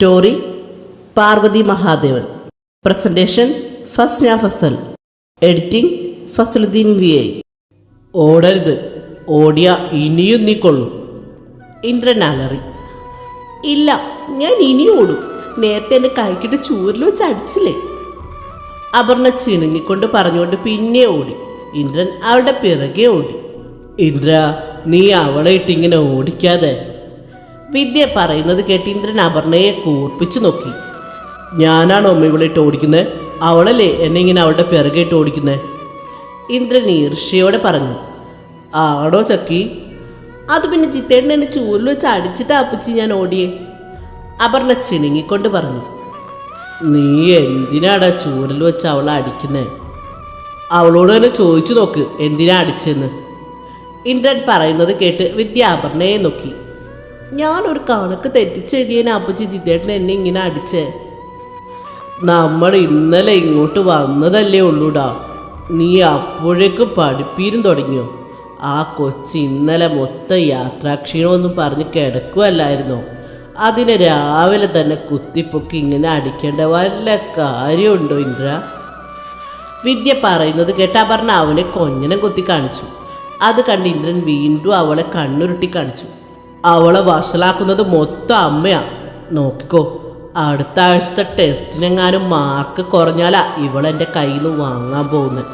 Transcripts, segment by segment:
Story Parvathi Mahadevan. Presentation Fasna Fasal. Editing Fasaludheen V I. ഓടരുത്. ഓടിയ ഇനിയും നീ കൊള്ളും. ഇന്ദ്രൻ അലറി. ഇല്ല ഞാൻ ഇനിയും ഓടും. നേരത്തെ എന്നെ കൈക്കിട്ട് ചൂരിൽ വെച്ച് അടിച്ചില്ലേ? അപർണ ചിണുങ്ങിക്കൊണ്ട് പറഞ്ഞുകൊണ്ട് പിന്നെ ഓടി. ഇന്ദ്രൻ അവളുടെ പിറകെ ഓടി. ഇന്ദ്ര നീ അവളെ ഇട്ടിങ്ങനെ ഓടിക്കാതെ വിദ്യ പറയുന്നത് കേട്ട് ഇന്ദ്രൻ അപർണയെ കൂർപ്പിച്ചു നോക്കി. ഞാനാണോ അമ്മ ഇവളെ ഇട്ട് ഓടിക്കുന്നത് അവളല്ലേ എന്നെ ഇങ്ങനെ അവളുടെ പിറകെ ഇട്ട് ഓടിക്കുന്നത് ഇന്ദ്രൻ ഈർഷ്യയോടെ പറഞ്ഞു. ആടോ ചക്കി അത് പിന്നെ ചിത്തേട്ടൻ എന്നെ ചൂരിൽ വെച്ച് അടിച്ചിട്ട് അപ്പച്ചി ഞാൻ ഓടിയേ? അപർണ ചിണുങ്ങിക്കൊണ്ട് പറഞ്ഞു. നീ എന്തിനാടാ ചൂരൽ വെച്ച് അവളെ അടിക്കുന്നേ? അവളോട് തന്നെ ചോദിച്ചു നോക്ക് എന്തിനാ അടിച്ചെന്ന്? ഇന്ദ്രൻ പറയുന്നത് കേട്ട് വിദ്യ അപർണയെ നോക്കി. ഞാനൊരു കണക്ക് തെറ്റിച്ചെഴുതിയതിന് അപ്പച്ചി ചിത്തേട്ടൻ എന്നെ ഇങ്ങനെ അടിച്ചേ. നമ്മൾ ഇന്നലെ ഇങ്ങോട്ട് വന്നതല്ലേ ഉള്ളൂടാ. നീ അപ്പോഴേക്കും പഠിപ്പീരും തുടങ്ങിയോ? ആ കൊച്ചി ഇന്നലെ മൊത്തം യാത്രാക്ഷീണമൊന്നും പറഞ്ഞ് കിടക്കുമല്ലായിരുന്നോ അതിനെ രാവിലെ തന്നെ കുത്തിപ്പൊക്കി ഇങ്ങനെ അടിക്കേണ്ട വല്ല കാര്യമുണ്ടോ ഇന്ദ്ര? വിദ്യ പറയുന്നത് കേട്ടാ പറഞ്ഞ അവനെ കൊഞ്ഞനം കുത്തി കാണിച്ചു. അത് കണ്ട് ഇന്ദ്രൻ വീണ്ടും അവളെ കണ്ണുരുട്ടി കാണിച്ചു. അവളെ വഷളാക്കുന്നത് മൊത്തം അമ്മയാ. നോക്കിക്കോ അടുത്ത ആഴ്ചത്തെ ടെസ്റ്റിനെങ്ങാനും മാർക്ക് കുറഞ്ഞാലാ ഇവളെന്റെ കയ്യിൽ നിന്ന് വാങ്ങാൻ പോകുന്നത്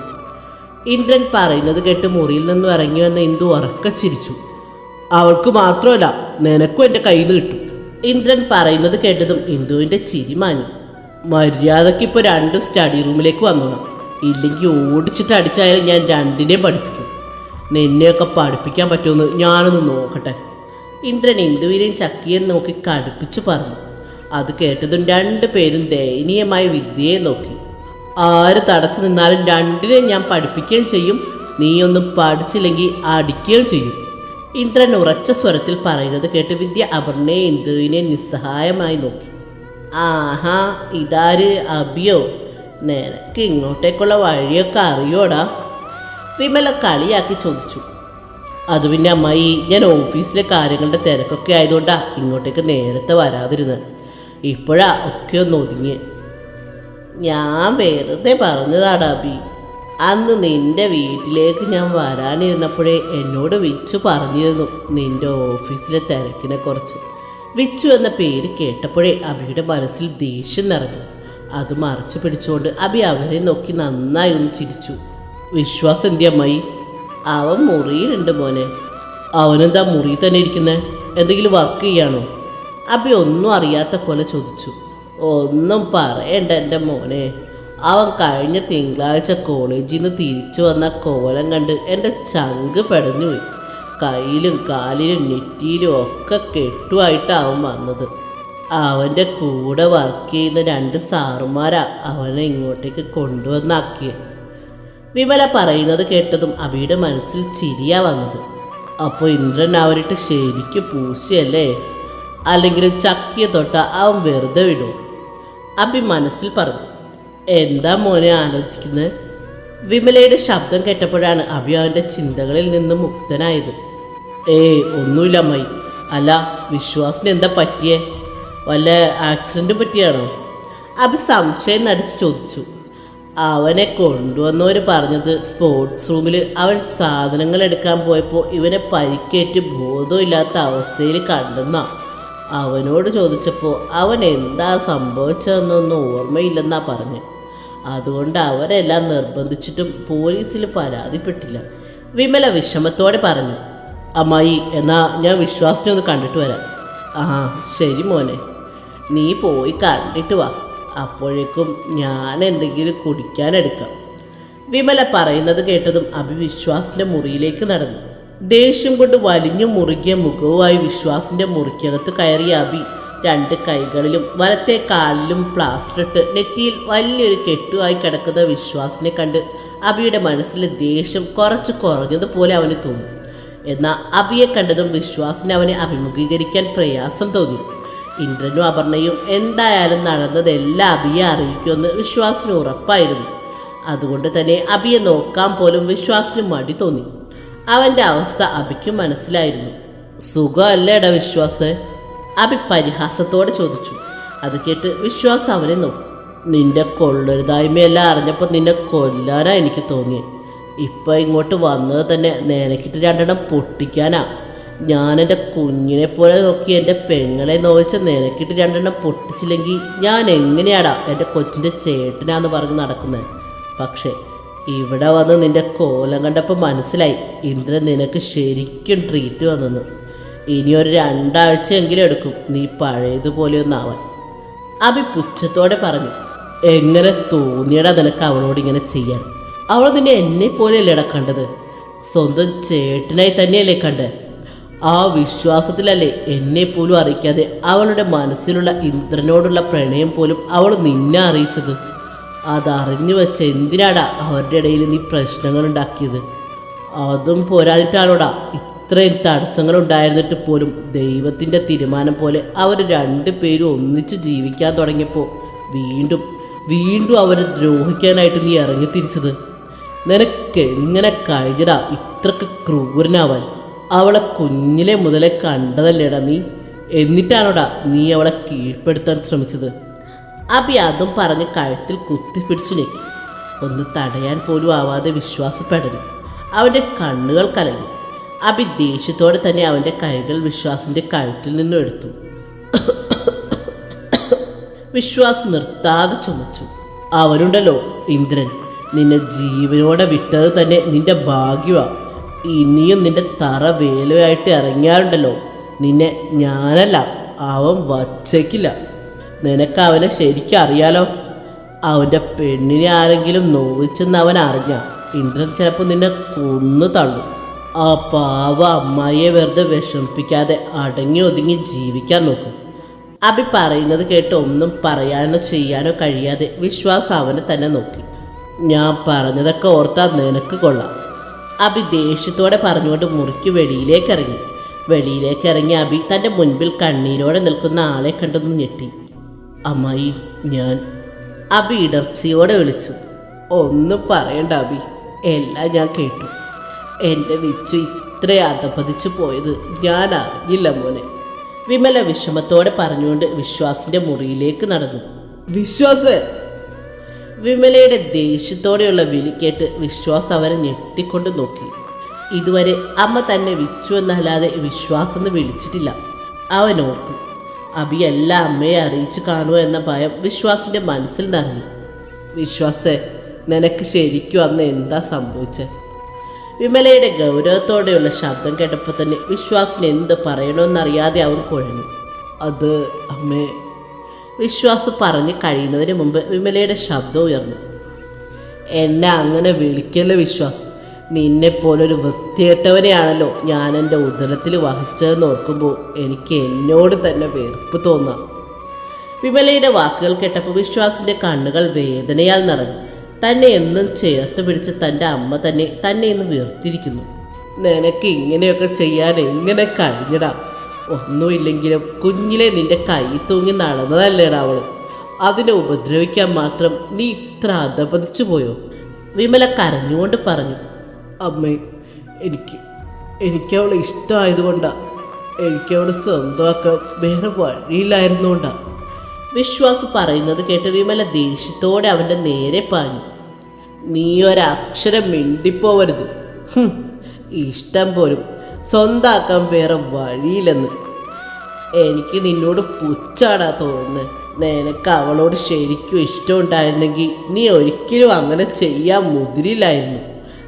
ഇന്ദ്രൻ പറയുന്നത് കേട്ട് മുറിയിൽ നിന്നും ഇറങ്ങി വന്ന ഇന്ദു ഉറക്ക ചിരിച്ചു. അവൾക്ക് മാത്രമല്ല നിനക്കും എന്റെ കയ്യിൽ നിന്ന് കിട്ടും. ഇന്ദ്രൻ പറയുന്നത് കേട്ടതും ഇന്ദുവിന്റെ ചിരി മാഞ്ഞു. മര്യാദയ്ക്ക് ഇപ്പോൾ രണ്ട് സ്റ്റഡി റൂമിലേക്ക് വന്നോണം ഇല്ലെങ്കിൽ ഓടിച്ചിട്ട് അടിച്ചായാലും ഞാൻ രണ്ടിനെയും പഠിപ്പിക്കും. നിന്നെയൊക്കെ പഠിപ്പിക്കാൻ പറ്റുമെന്ന് ഞാനൊന്ന് നോക്കട്ടെ. ഇന്ദ്രൻ ഇന്ദുവിനെയും ചക്കിയെ നോക്കി കടുപ്പിച്ചു പറഞ്ഞു. അത് കേട്ടതും രണ്ടു പേരും ദയനീയമായ വിദ്യയെ നോക്കി. ആര് തടസ്സം നിന്നാലും രണ്ടിനെ ഞാൻ പഠിപ്പിക്കുകയും ചെയ്യും. നീയൊന്നും പഠിച്ചില്ലെങ്കിൽ അടിക്കുകയും ചെയ്യും. ഇന്ദ്രൻ ഉറച്ച സ്വരത്തിൽ പറയുന്നത് കേട്ട് വിദ്യ അപർണയെ ഇന്ദുവിനെ നിസ്സഹായമായി നോക്കി. ആഹാ ഇതാര്? അബിയോ നിനക്ക് ഇങ്ങോട്ടേക്കുള്ള വഴിയൊക്കെ അറിയോടാ? വിമല കളിയാക്കി ചോദിച്ചു. അത് പിന്നെ അമ്മായി ഞാൻ ഓഫീസിലെ കാര്യങ്ങളുടെ തിരക്കൊക്കെ ആയതുകൊണ്ടാ ഇങ്ങോട്ടേക്ക് നേരത്തെ വരാതിരുന്നത് ഇപ്പോഴാ ഒക്കെ ഒന്ന് ഒതുങ്ങി ഞാൻ വെറുതെ പറഞ്ഞതാടാ അബി. അന്ന് നിന്റെ വീട്ടിലേക്ക് ഞാൻ വരാനിരുന്നപ്പോഴേ എന്നോട് വിച്ചു പറഞ്ഞിരുന്നു നിന്റെ ഓഫീസിലെ തിരക്കിനെ കുറിച്ച്. വിച്ചു എന്ന പേര് കേട്ടപ്പോഴേ അബിയുടെ മനസ്സിൽ ദേഷ്യം നിറഞ്ഞു. അത് മറച്ചു പിടിച്ചുകൊണ്ട് അബി അവരെ നോക്കി നന്നായി ഒന്ന് ചിരിച്ചു. വിശ്വാസം എന്തി അമ്മായി അവൻ മുറിയിലുണ്ട് മോനെ. അവനെന്താ മുറിയിൽ തന്നെ ഇരിക്കുന്നത് എന്തെങ്കിലും വർക്ക് ചെയ്യാണോ? അഭി ഒന്നും അറിയാത്ത പോലെ ചോദിച്ചു. ഒന്നും പറയണ്ട എന്റെ മോനെ. അവൻ കഴിഞ്ഞ തിങ്കളാഴ്ച കോളേജിൽ നിന്ന് തിരിച്ചു വന്ന കോലം കണ്ട് എന്റെ ചങ്ക് പെടഞ്ഞു പോയി. കയ്യിലും കാലിലും നെറ്റിയിലും ഒക്കെ കെട്ടുമായിട്ടാണ് അവൻ വന്നത്. അവന്റെ കൂടെ വർക്ക് ചെയ്യുന്ന രണ്ട് സാറുമാരാണ് അവനെ ഇങ്ങോട്ടേക്ക് കൊണ്ടുവന്നാക്കിയത് വിമല പറയുന്നത് കേട്ടതും അബിയുടെ മനസ്സിൽ ചിരിയാ വന്നത്. അപ്പോൾ ഇന്ദ്രൻ അവരിട്ട് ശരിക്ക് പൂശിയല്ലേ? അല്ലെങ്കിൽ ചക്കിയെ തൊട്ട അവൻ വെറുതെ വിടും. അബി മനസ്സിൽ പറഞ്ഞു എന്താ മോനെ ആലോചിക്കുന്നത് വിമലയുടെ ശബ്ദം കേട്ടപ്പോഴാണ് അബി അവന്റെ ചിന്തകളിൽ നിന്ന് മുക്തനായത്. ഏയ് ഒന്നുമില്ല അമ്മായി. അല്ല വിശ്വാസിന് എന്താ പറ്റിയേ? വല്ല ആക്സിഡന്റ് പറ്റിയാണോ? അബി സംശയം നടിച്ച് ചോദിച്ചു. അവനെ കൊണ്ടുവന്നവർ പറഞ്ഞത് സ്പോർട്സ് റൂമിൽ അവൻ സാധനങ്ങൾ എടുക്കാൻ പോയപ്പോൾ ഇവനെ പരിക്കേറ്റ് ബോധമില്ലാത്ത അവസ്ഥയിൽ കണ്ടെന്നാ. അവനോട് ചോദിച്ചപ്പോൾ അവൻ എന്താ സംഭവിച്ചതെന്നൊന്നും ഓർമ്മയില്ലെന്നാ പറഞ്ഞു. അതുകൊണ്ട് അവരെല്ലാം നിർബന്ധിച്ചിട്ടും പോലീസിൽ പരാതിപ്പെട്ടില്ല. വിമല വിഷമത്തോടെ പറഞ്ഞു അമ്മായി എന്നാ ഞാൻ വിശ്വാസിനെ ഒന്ന് കണ്ടിട്ട് വരാം. ആ ശരി മോനെ. നീ പോയി കണ്ടിട്ട് വാ. അപ്പോഴേക്കും ഞാൻ എന്തെങ്കിലും കുടിക്കാനെടുക്കാം വിമല പറയുന്നത് കേട്ടതും അഭിവിശ്വാസിന്റെ മുറിയിലേക്ക് നടന്നു. ദേഷ്യം കൊണ്ട് വലിഞ്ഞു മുറുകിയ മുഖവുമായി വിശ്വാസിന്റെ മുറിക്കകത്ത് കയറിയ അഭി രണ്ട് കൈകളിലും വലത്തെ കാലിലും പ്ലാസ്റ്റർ ഇട്ട് നെറ്റിയിൽ വലിയൊരു കെട്ടുമായി കിടക്കുന്ന വിശ്വാസിനെ കണ്ട് അബിയുടെ മനസ്സിലെ ദേഷ്യം കുറച്ച് കുറഞ്ഞതുപോലെ അവന് തോന്നി. എന്നാൽ അബിയെ കണ്ടതും വിശ്വാസിനെ അവനെ അഭിമുഖീകരിക്കാൻ പ്രയാസം തോന്നി. ഇന്ദ്രനും അപർണയും എന്തായാലും നടന്നതെല്ലാം അബിയെ അറിയിക്കുമെന്ന് വിശ്വാസിന് ഉറപ്പായിരുന്നു. അതുകൊണ്ട് തന്നെ അബിയെ നോക്കാൻ പോലും വിശ്വാസിന് മടി തോന്നി. അവന്റെ അവസ്ഥ അബിക്ക് മനസ്സിലായിരുന്നു. സുഖമല്ലേടാ വിശ്വാസ്? അബി പരിഹാസത്തോടെ ചോദിച്ചു. അത് കേട്ട് വിശ്വാസ് അവനെ നോക്കും. നിന്റെ കൊള്ളരുതായ്മയെല്ലാം അറിഞ്ഞപ്പോൾ നിന്നെ കൊല്ലാനാണ് എനിക്ക് തോന്നിയത് ഇപ്പം ഇങ്ങോട്ട് വന്നത് തന്നെ നിനക്കിട്ട് രണ്ടെണ്ണം പൊട്ടിക്കാനാ. ഞാൻ എന്റെ കുഞ്ഞിനെ പോലെ നോക്കി എന്റെ പെങ്ങളെ നോവിച്ച് നിനക്കിട്ട് രണ്ടെണ്ണം പൊട്ടിച്ചില്ലെങ്കിൽ ഞാൻ എങ്ങനെയാടാ എന്റെ കൊച്ചിന്റെ ചേട്ടനാന്ന് പറഞ്ഞ് നടക്കുന്നത് പക്ഷേ ഇവിടെ വന്ന് നിന്റെ കോലം കണ്ടപ്പോൾ മനസ്സിലായി. ഇന്ദ്രൻ നിനക്ക് ശരിക്കും ട്രീറ്റ് വന്നെന്ന്. ഇനിയൊരു രണ്ടാഴ്ചയെങ്കിലും എടുക്കും നീ പഴയതുപോലെ ഒന്നാവാൻ. അഭി പുച്ഛത്തോടെ പറഞ്ഞു എങ്ങനെ തോന്നിയടാ നിനക്ക് അവളോട് ഇങ്ങനെ ചെയ്യാൻ? അവൾ നിന്നെ എന്നെ പോലെയല്ലേടാ കണ്ടത്? സ്വന്തം ചേട്ടനായി തന്നെയല്ലേ കണ്ടത് ആ വിശ്വാസത്തിലല്ലേ എന്നെ പോലും അറിയിക്കാതെ അവളുടെ മനസ്സിലുള്ള ഇന്ദ്രനോടുള്ള പ്രണയം പോലും അവൾ നിന്നെ അറിയിച്ചത്? അതറിഞ്ഞു വെച്ച എന്തിനാടാ അവരുടെ ഇടയിൽ നീ പ്രശ്നങ്ങൾ ഉണ്ടാക്കിയത്? അതും പോരാതിട്ടാണോടാ ഇത്രയും തടസ്സങ്ങൾ ഉണ്ടായിരുന്നിട്ട് പോലും ദൈവത്തിന്റെ തീരുമാനം പോലെ അവർ രണ്ടു പേരും ഒന്നിച്ച് ജീവിക്കാൻ തുടങ്ങിയപ്പോൾ വീണ്ടും വീണ്ടും അവരെ ദ്രോഹിക്കാനായിട്ട് നീ ഇറങ്ങി തിരിച്ചത്? നിനക്ക് എങ്ങനെ കഴിഞ്ഞടാ ഇത്രക്ക് ക്രൂരനാവാൻ? അവളെ കുഞ്ഞിലെ മുതലേ കണ്ടതല്ലേടാ നീ? എന്നിട്ടാണോടാ നീ അവളെ കീഴ്പ്പെടുത്താൻ ശ്രമിച്ചത്? അബി അതും പറഞ്ഞ് കഴുത്തിൽ കുത്തിപ്പിടിച്ചു ഞെക്കി. ഒന്ന് തടയാൻ പോലും ആവാതെ വിശ്വാസപ്പെടുന്നു അവന്റെ കണ്ണുകൾ കലങ്ങി. അബി ദേഷ്യത്തോടെ തന്നെ അവന്റെ കൈകൾ വിശ്വാസിന്റെ കഴുത്തിൽ നിന്നും എടുത്തു. വിശ്വാസ് നിർത്താതെ ചുമച്ചു. അവനുണ്ടല്ലോ ഇന്ദ്രൻ നിന്നെ ജീവനോടെ വിട്ടത് തന്നെ നിന്റെ ഭാഗ്യമാ ഇനിയും നിന്റെ തറ വേലയായിട്ട് ഇറങ്ങിയാലുണ്ടല്ലോ. നിന്നെ ഞാനല്ല അവൻ വച്ചേക്കില്ല. നിനക്ക് അവനെ ശരിക്കും അറിയാലോ? അവന്റെ പെണ്ണിനെ ആരെങ്കിലും നോവിച്ചെന്ന് അവൻ അറിഞ്ഞ ഇന്ദ്രൻ ചിലപ്പോൾ നിന്നെ കൊന്നു തള്ളും. ആ പാവ അമ്മായിയെ വെറുതെ വിഷമിപ്പിക്കാതെ അടങ്ങി ഒതുങ്ങി ജീവിക്കാൻ നോക്കും. അബി പറയുന്നത് കേട്ട് ഒന്നും പറയാനോ ചെയ്യാനോ കഴിയാതെ വിശ്വാസം അവനെ തന്നെ നോക്കി. ഞാൻ പറഞ്ഞതൊക്കെ ഓർത്താൽ നിനക്ക് കൊള്ളാം. അബി ദേഷ്യത്തോടെ പറഞ്ഞുകൊണ്ട് മുറിക്ക് വെളിയിലേക്ക് ഇറങ്ങി വെളിയിലേക്ക് ഇറങ്ങി അബി തന്റെ മുൻപിൽ കണ്ണീരോടെ നിൽക്കുന്ന ആളെ കണ്ടൊന്ന് ഞെട്ടി. അമ്മായി ഞാൻ. അബി ഇടർച്ചയോടെ വിളിച്ചു. ഒന്നും പറയണ്ട അബി എല്ലാം ഞാൻ കേട്ടു. എന്റെ വിച്ചു ഇത്ര അധപതിച്ചു പോയത് ഞാൻ അറിഞ്ഞില്ല മോനെ. വിമല വിഷമത്തോടെ പറഞ്ഞുകൊണ്ട് വിശ്വാസിന്റെ മുറിയിലേക്ക് നടന്നു. വിശ്വാസ് വിമലയുടെ ദേഷ്യത്തോടെയുള്ള വിളി കേട്ട് വിശ്വാസ് അവരെ ഞെട്ടിക്കൊണ്ട് നോക്കി. ഇതുവരെ അമ്മ തന്നെ വിച്ചു എന്നല്ലാതെ വിശ്വാസം വിളിച്ചിട്ടില്ല. അവൻ ഓർത്തു അബി എല്ലാ അമ്മയെ അറിയിച്ചു കാണുമോ എന്ന ഭയം വിശ്വാസിന്റെ മനസ്സിൽ നിറഞ്ഞു. വിശ്വാസേ നിനക്ക് ശരിക്കും അന്ന് എന്താ സംഭവിച്ചത് വിമലയുടെ ഗൗരവത്തോടെയുള്ള ശബ്ദം കേട്ടപ്പോൾ തന്നെ വിശ്വാസിന് എന്ത് പറയണമെന്നറിയാതെ അവൻ കുഴഞ്ഞു. അത് അമ്മേ വിശ്വാസ് പറഞ്ഞ് കഴിയുന്നതിന് മുമ്പ് വിമലയുടെ ശബ്ദം ഉയർന്നു. എന്നെ അങ്ങനെ വിളിക്കല്ല വിശ്വാസ്? നിന്നെപ്പോലൊരു വൃത്തികെട്ടവനെയാണല്ലോ ഞാൻ എന്റെ ഉദരത്തിൽ വഹിച്ചതെന്ന് ഓർക്കുമ്പോൾ എനിക്ക് എന്നോട് തന്നെ വെറുപ്പ് തോന്നാം. വിമലയുടെ വാക്കുകൾ കേട്ടപ്പോൾ വിശ്വാസിന്റെ കണ്ണുകൾ വേദനയാൽ നിറഞ്ഞു. തന്നെ എന്നും ചേർത്ത് പിടിച്ച് തന്റെ അമ്മ തന്നെ തന്നെ ഇന്ന് വീർത്തിരിക്കുന്നു നിനക്ക് ഇങ്ങനെയൊക്കെ ചെയ്യാൻ എങ്ങനെ കഴിഞ്ഞടാ? ഒന്നുമില്ലെങ്കിലും കുഞ്ഞിലെ നിന്റെ കൈ തൂങ്ങി നടന്നതല്ലേടാ അവൾ. അതിനെ ഉപദ്രവിക്കാൻ മാത്രം നീ ഇത്ര അധപതിച്ചു പോയോ? വിമല കരഞ്ഞുകൊണ്ട് പറഞ്ഞു. അമ്മേ എനിക്ക് എനിക്കവൾ ഇഷ്ടമായതുകൊണ്ടാ ഇഷ്ടമായതുകൊണ്ടാണ് എനിക്ക് സ്വന്തമാക്കാൻ വേറെ വഴിയില്ലായിരുന്നുകൊണ്ടാ. വിശ്വാസ് പറയുന്നത് കേട്ട് വിമല ദേഷ്യത്തോടെ അവന്റെ നേരെ പാഞ്ഞു. നീ ഒരക്ഷരം മിണ്ടിപ്പോവരുത് ഇഷ്ടം പോലും സ്വന്താക്കാൻ വേറെ വഴിയില്ലെന്ന്. എനിക്ക് നിന്നോട് പുച്ചാടാ തോന്നുന്നത് നിനക്ക് അവളോട് ശരിക്കും ഇഷ്ടമുണ്ടായിരുന്നെങ്കിൽ നീ ഒരിക്കലും അങ്ങനെ ചെയ്യാൻ മുതിരില്ലായിരുന്നു.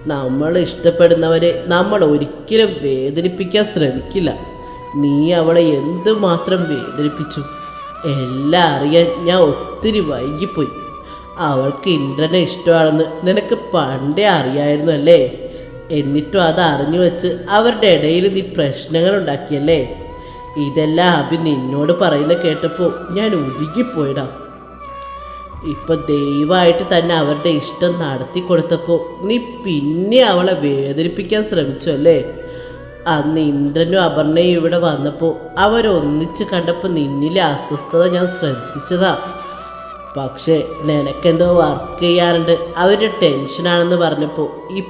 നമ്മൾ ഇഷ്ടപ്പെടുന്നവരെ നമ്മൾ ഒരിക്കലും വേദനിപ്പിക്കാൻ ശ്രമിക്കില്ല. നീ അവളെ എന്തുമാത്രം വേദനിപ്പിച്ചു? എല്ലാം അറിയാൻ ഞാൻ ഒത്തിരി വൈകിപ്പോയി. അവൾക്ക് ഇന്ദ്രനെ ഇഷ്ടമാണെന്ന് നിനക്ക് പണ്ടേ അറിയായിരുന്നു അല്ലേ? എന്നിട്ടും അത് അറിഞ്ഞു വെച്ച് അവരുടെ ഇടയിൽ നീ പ്രശ്നങ്ങൾ ഉണ്ടാക്കിയല്ലേ? ഇതെല്ലാം അഭി നിന്നോട് പറയുന്ന കേട്ടപ്പോൾ ഞാൻ ഉരുകിപ്പോയിടാ. ഇപ്പൊ ദൈവമായിട്ട് തന്നെ അവരുടെ ഇഷ്ടം നടത്തി കൊടുത്തപ്പോൾ നീ പിന്നെ അവളെ വേദനിപ്പിക്കാൻ ശ്രമിച്ചു അല്ലേ? അന്ന് ഇന്ദ്രനും അപർണയും ഇവിടെ വന്നപ്പോൾ അവരൊന്നിച്ച് കണ്ടപ്പോൾ നിന്നിലെ അസ്വസ്ഥത ഞാൻ ശ്രദ്ധിച്ചതാ. പക്ഷേ നിനക്കെന്തോ വർക്ക് ചെയ്യാറുണ്ട് അവരുടെ ടെൻഷനാണെന്ന് പറഞ്ഞപ്പോൾ ഈ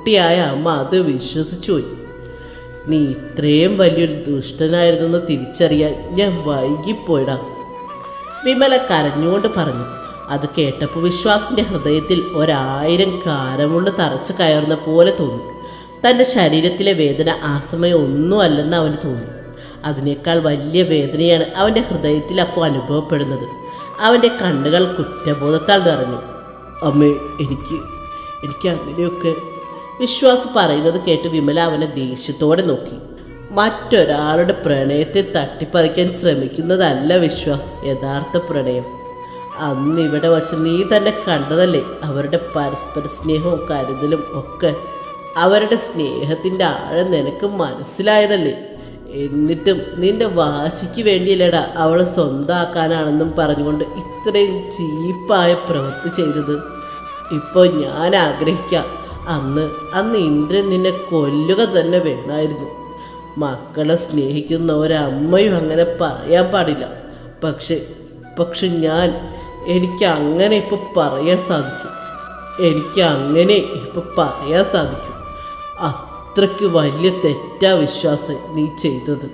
പൊട്ടിയായ അമ്മ അത് വിശ്വസിച്ചു പോയി. നീ ഇത്രയും വലിയൊരു ദുഷ്ടനായിരുന്നെന്ന് തിരിച്ചറിയാൻ ഞാൻ വൈകിപ്പോയിടാ വിമല കരഞ്ഞുകൊണ്ട് പറഞ്ഞു. അത് കേട്ടപ്പോൾ വിശ്വാസിന്റെ ഹൃദയത്തിൽ ഒരായിരം കാരമുള്ള തറച്ചു കയറുന്ന പോലെ തോന്നി. തന്റെ ശരീരത്തിലെ വേദന ആ സമയം ഒന്നുമല്ലെന്ന് അവന് തോന്നി. അതിനേക്കാൾ വലിയ വേദനയാണ് അവന്റെ ഹൃദയത്തിൽ അപ്പോൾ അനുഭവപ്പെടുന്നത്. അവന്റെ കണ്ണുകൾ കുറ്റബോധത്താൽ നിറഞ്ഞു. അമ്മേ എനിക്ക് എനിക്ക് അങ്ങനെയൊക്കെ വിശ്വാസ് പറയുന്നത് കേട്ട് വിമല അവനെ ദേഷ്യത്തോടെ നോക്കി. മറ്റൊരാളുടെ പ്രണയത്തെ തട്ടിപ്പറിക്കാൻ ശ്രമിക്കുന്നതല്ല വിശ്വാസ് യഥാർത്ഥ പ്രണയം. അന്ന് ഇവിടെ വച്ച് നീ തന്നെ കണ്ടതല്ലേ അവരുടെ പരസ്പര സ്നേഹവും കരുതലും ഒക്കെ. അവരുടെ സ്നേഹത്തിന്റെ ആഴം നിനക്ക് മനസ്സിലായതല്ലേ? എന്നിട്ടും നിന്റെ വാശിക്ക് വേണ്ടിയല്ലേടാ അവളെ സ്വന്തമാക്കാനാണെന്നും പറഞ്ഞുകൊണ്ട് ഇത്രയും ചീപ്പായ പ്രവൃത്തി ചെയ്തത്. ഇപ്പോൾ ഞാൻ ആഗ്രഹിക്കാം അന്ന് അന്ന് ഇന്ദ്രൻ നിന്നെ കൊല്ലുക തന്നെ വേണമായിരുന്നു മക്കളെ സ്നേഹിക്കുന്ന ഒരമ്മയും അങ്ങനെ പറയാൻ പാടില്ല. പക്ഷെ പക്ഷെ ഞാൻ എനിക്ക് അങ്ങനെ ഇപ്പോൾ പറയാൻ സാധിക്കും. എനിക്ക് അങ്ങനെ ഇപ്പോൾ പറയാൻ സാധിക്കും. അത്രയ്ക്ക് വലിയ തെറ്റാ വിശ്വാസം നീ ചെയ്തത്.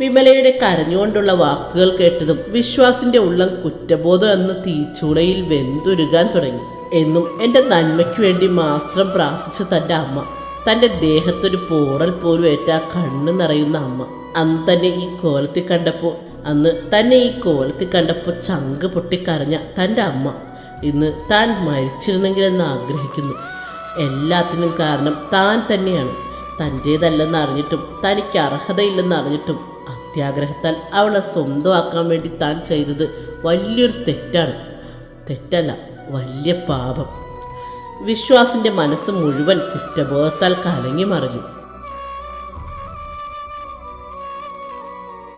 വിമലയുടെ കരഞ്ഞുകൊണ്ടുള്ള വാക്കുകൾ കേട്ടതും വിശ്വാസിന്റെ ഉള്ളം കുറ്റബോധം എന്ന തീച്ചൂളയിൽ വെന്തുരുകാൻ തുടങ്ങി. എന്നും എന്റെ നന്മയ്ക്ക് വേണ്ടി മാത്രം പ്രാർത്ഥിച്ച തന്റെ അമ്മ. തന്റെ ദേഹത്തൊരു പോറൽ പോലും ഏറ്റ ആ കണ്ണ് നിറയുന്ന അമ്മ. അന്ന് തന്നെ ഈ കോലത്തിൽ കണ്ടപ്പോൾ അന്ന് തന്നെ ഈ കോലത്തിൽ കണ്ടപ്പോൾ ചങ്ക് പൊട്ടിക്കരഞ്ഞ തന്റെ അമ്മ. ഇന്ന് താൻ മരിച്ചിരുന്നെങ്കിലെന്ന് ആഗ്രഹിക്കുന്നു. എല്ലാത്തിനും കാരണം താൻ തന്നെയാണ്. തന്റേതല്ലെന്ന് അറിഞ്ഞിട്ടും തനിക്ക് അർഹതയില്ലെന്ന് അറിഞ്ഞിട്ടും അത്യാഗ്രഹത്താൽ അവളെ സ്വന്തമാക്കാൻ വേണ്ടി താൻ ചെയ്തത് വലിയൊരു തെറ്റാണ്. തെറ്റല്ല വലിയ പാപം. വിശ്വാസിന്റെ മനസ്സ് മുഴുവൻ കുറ്റബോധത്താൽ കലങ്ങി മറിഞ്ഞു.